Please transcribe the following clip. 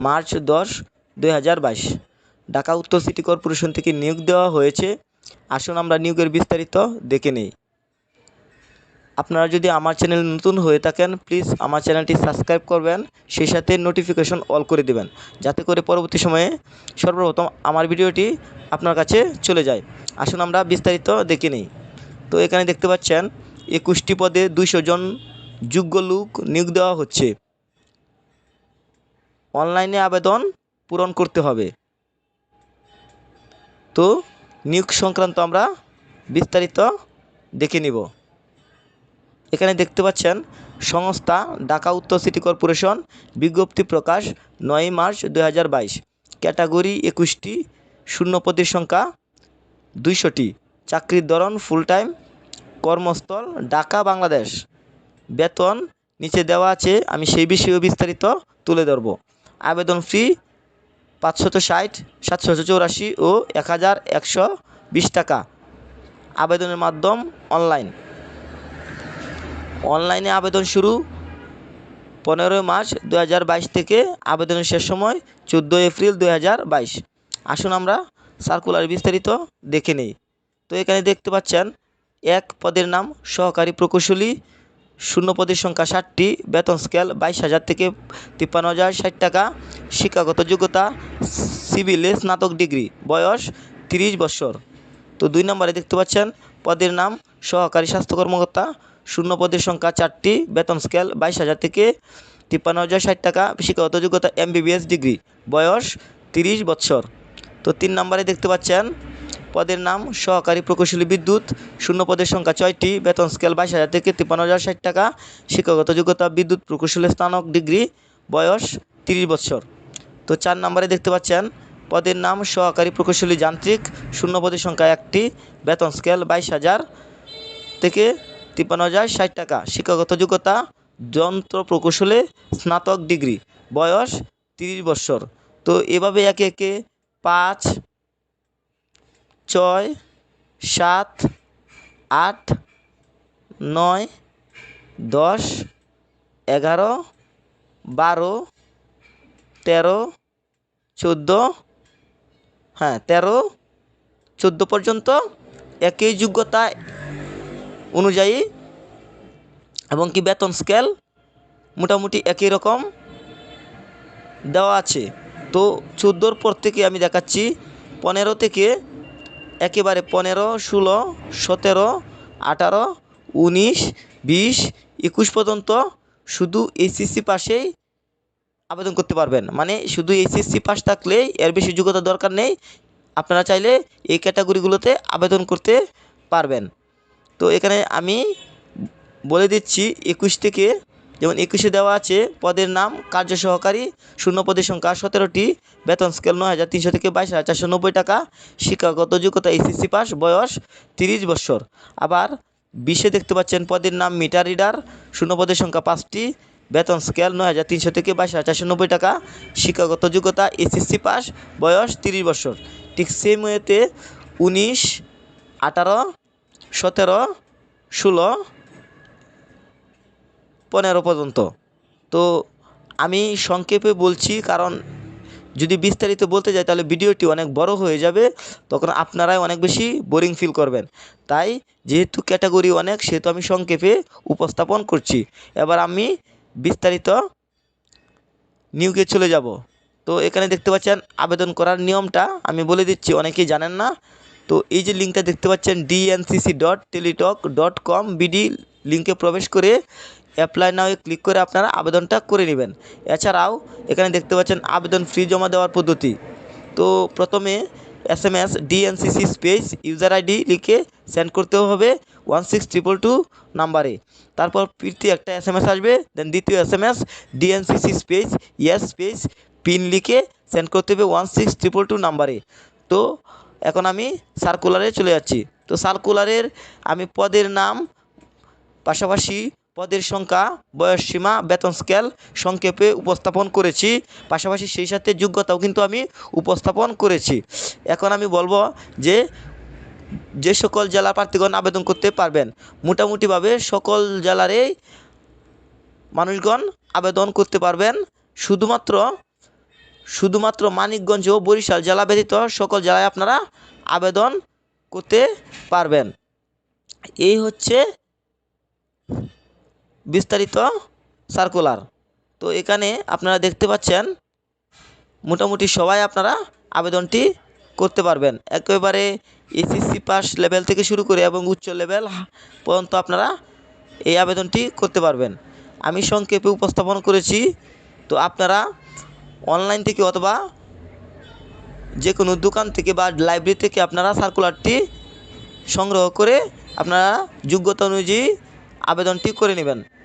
March দশ, দুই ঢাকা উত্তর সিটি কর্পোরেশন থেকে নিয়োগ দেওয়া হয়েছে। আসুন আমরা নিয়োগের বিস্তারিত দেখে নেই। আপনারা যদি আমার চ্যানেল নতুন হয়ে থাকেন, প্লিজ আমার চ্যানেলটি সাবস্ক্রাইব করবেন, সেই সাথে নোটিফিকেশন অল করে দেবেন, যাতে করে পরবর্তী সময়ে সর্বপ্রথম আমার ভিডিওটি আপনার কাছে চলে যায়। আসুন আমরা বিস্তারিত দেখে নিই। তো এখানে দেখতে পাচ্ছেন, একুশটি পদে দুইশো জন যোগ্য লোক নিয়োগ দেওয়া হচ্ছে। অনলাইনে আবেদন পূরণ করতে হবে। তো, নিয়োগ সংক্রান্ত আমরা বিস্তারিত দেখে নিব। এখানে দেখতে পাচ্ছেন, সংস্থা ঢাকা উত্তর সিটি কর্পোরেশন বিজ্ঞপ্তি প্রকাশ নয় মার্চ দু হাজার বাইশ। ক্যাটাগরি একুশটি, শূন্য পদের সংখ্যা দুইশোটি। চাকরির ধরন ফুল টাইম কর্মস্থল ঢাকা, বাংলাদেশ। বেতন নিচে দেওয়া আছে, আমি সেই বিষয়েও বিস্তারিত তুলে ধরব। আবেদন ফি পাঁচশত ষাট সাতশো চৌরাশি ও এক হাজার একশো বিশ টাকা। আবেদনের মাধ্যম অনলাইন। অনলাইনে আবেদন শুরু পনেরোই মার্চ দু হাজার বাইশ থেকে আবেদনের শেষ সময় চোদ্দোই এপ্রিল দু হাজার বাইশ। আসুন আমরা সার্কুলার বিস্তারিত দেখে নেই। তো এখানে দেখতে পাচ্ছেন, এক পদের নাম সহকারী প্রকৌশলী শূন্য পদের সংখ্যা ষাটটি, বেতন স্কেল বাইশ হাজার থেকে তিপ্পান্ন হাজার ষাট টাকা, শিক্ষাগত যোগ্যতা সিভিলে স্নাতক ডিগ্রি, বয়স তিরিশ বছর। তো দুই নম্বরে দেখতে পাচ্ছেন, পদের নাম সহকারী স্বাস্থ্য কর্মকর্তা শূন্য পদের সংখ্যা চারটি, বেতন স্কেল বাইশ হাজার থেকে তিপ্পান্ন হাজার ষাট টাকা, শিক্ষাগত যোগ্যতা এমবিবিএস ডিগ্রি, বয়স তিরিশ বছর। তো তিন নম্বরে দেখতে পাচ্ছেন পদের নাম সহকারী প্রকৌশলী বিদ্যুৎ। শূন্য পদের সংখ্যা ছয়টি, বেতন স্কেল বাইশ হাজার থেকে তিপ্পান্ন হাজার ষাট টাকা। শিক্ষাগত যোগ্যতা বিদ্যুৎ প্রকৌশলী স্নাতক ডিগ্রি, বয়স তিরিশ বছর। তো চার নম্বরে দেখতে পাচ্ছেন, পদের নাম সহকারী প্রকৌশলী যান্ত্রিক। শূন্য পদের সংখ্যা একটি, বেতন স্কেল বাইশ হাজার থেকে তিপ্পান্ন হাজার ষাট টাকা। শিক্ষাগত যোগ্যতা যন্ত্র প্রকৌশলে স্নাতক ডিগ্রি, বয়স তিরিশ বছর। তো এভাবে একে একে পাঁচ ছয়, সাত, আট, নয়, দশ, এগারো, বারো, তেরো, চোদ্দ হ্যাঁ তেরো, চোদ্দ পর্যন্ত একই যোগ্যতা অনুযায়ী এবং কি বেতন স্কেল মোটামুটি একই রকম দেওয়া আছে। তো চোদ্দোর পর থেকে আমি দেখাচ্ছি, পনেরো থেকে একেবারে পনেরো, ষোলো, সতেরো, আঠারো, উনিশ, বিশ, একুশ পর্যন্ত শুধু এইচএসসি পাশেই আবেদন করতে পারবেন। মানে শুধু এইচএসসি পাস থাকলেই এর বেশি যোগ্যতা দরকার নেই। আপনারা চাইলে এই ক্যাটাগরিগুলোতে আবেদন করতে পারবেন। তো এখানে আমি বলে দিচ্ছি, একুশ থেকে যেমন একুশে দেওয়া আছে, পদের নাম কার্য সহকারী শূন্য পদের সংখ্যা সতেরোটি, বেতন স্কেল নয় হাজার তিনশো থেকে বাইশ হাজার চারশো নব্বই টাকা, শিক্ষাগত যোগ্যতা এসএসসি পাস, বয়স তিরিশ বছর। আবার বিশে দেখতে পাচ্ছেন পদের নাম মিটার রিডার শূন্য পদের সংখ্যা পাঁচটি, বেতন স্কেল নয় হাজার তিনশো থেকে বাইশ হাজার চারশো নব্বই টাকা, শিক্ষাগত যোগ্যতা এসএসসি পাস, বয়স তিরিশ বছর। ঠিক সেম ওয়েতে উনিশ, আঠারো, সতেরো, ষোলো পনেরো পর্যন্ত। তো আমি সংক্ষেপে বলছি, কারণ যদি বিস্তারিত বলতে যাই, তাহলে ভিডিওটি অনেক বড় হয়ে যাবে, তখন আপনারাই অনেক বেশি বোরিং ফিল করবেন। তাই যেহেতু ক্যাটাগরি অনেক, সেহেতু আমি সংক্ষেপে উপস্থাপন করছি। এবার আমি বিস্তারিত নিয়োগে চলে যাব। তো এখানে দেখতে পাচ্ছেন, আবেদন করার নিয়মটা আমি বলে দিচ্ছি, অনেকেই জানেন না। তো এই যে লিঙ্কটা দেখতে পাচ্ছেন DNCC dot Teletalk dot com BD লিঙ্কে প্রবেশ করে অ্যাপ্লাই নাও ক্লিক করে আপনারা আবেদনটা করে নেবেন। এছাড়াও এখানে দেখতে পাচ্ছেন আবেদন ফ্রি জমা দেওয়ার পদ্ধতি। তো প্রথমে S M S DNCC space user ID লিখে সেন্ড করতে হবে ওয়ান সিক্স ট্রিপল টু নাম্বারে তারপর প্রীতি একটা এস এম এস আসবে দেন দ্বিতীয় S M S DNCC space yes space pin লিখে সেন্ড করতে হবে ওয়ান সিক্স ট্রিপল টু নাম্বারে তো এখন আমি সার্কুলারে চলে যাচ্ছি। তো সার্কুলারের আমি পদের নাম, পাশাপাশি পদের সংখ্যা, বয়স সীমা, বেতন স্কেল সংক্ষেপে উপস্থাপন করেছি। পাশাপাশি সেই সাথে যোগ্যতাও কিন্তু আমি উপস্থাপন করেছি। এখন আমি বলব যে যে সকল জেলা প্রার্থীগণ আবেদন করতে পারবেন, মোটামুটিভাবে সকল জেলারেই মানুষগণ আবেদন করতে পারবেন। শুধুমাত্র শুধুমাত্র মানিকগঞ্জ ও বরিশাল জেলা ব্যতীত সকল জেলায় আপনারা আবেদন করতে পারবেন। এই হচ্ছে বিস্তারিত সার্কুলার তো এখানে আপনারা দেখতে পাচ্ছেন, মোটামুটি সবাই আপনারা আবেদনটি করতে পারবেন। একেবারে এসএসসি পাস লেভেল থেকে শুরু করে এবং উচ্চ লেভেল পর্যন্ত আপনারা এই আবেদনটি করতে পারবেন। আমি সংক্ষেপে উপস্থাপন করেছি, তো আপনারা অনলাইন থেকে অথবা যে কোনো দোকান থেকে বা লাইব্রেরি থেকে আপনারা সার্কুলারটি সংগ্রহ করে আপনারা যোগ্যতা অনুযায়ী আবেদনটি করে নেবেন।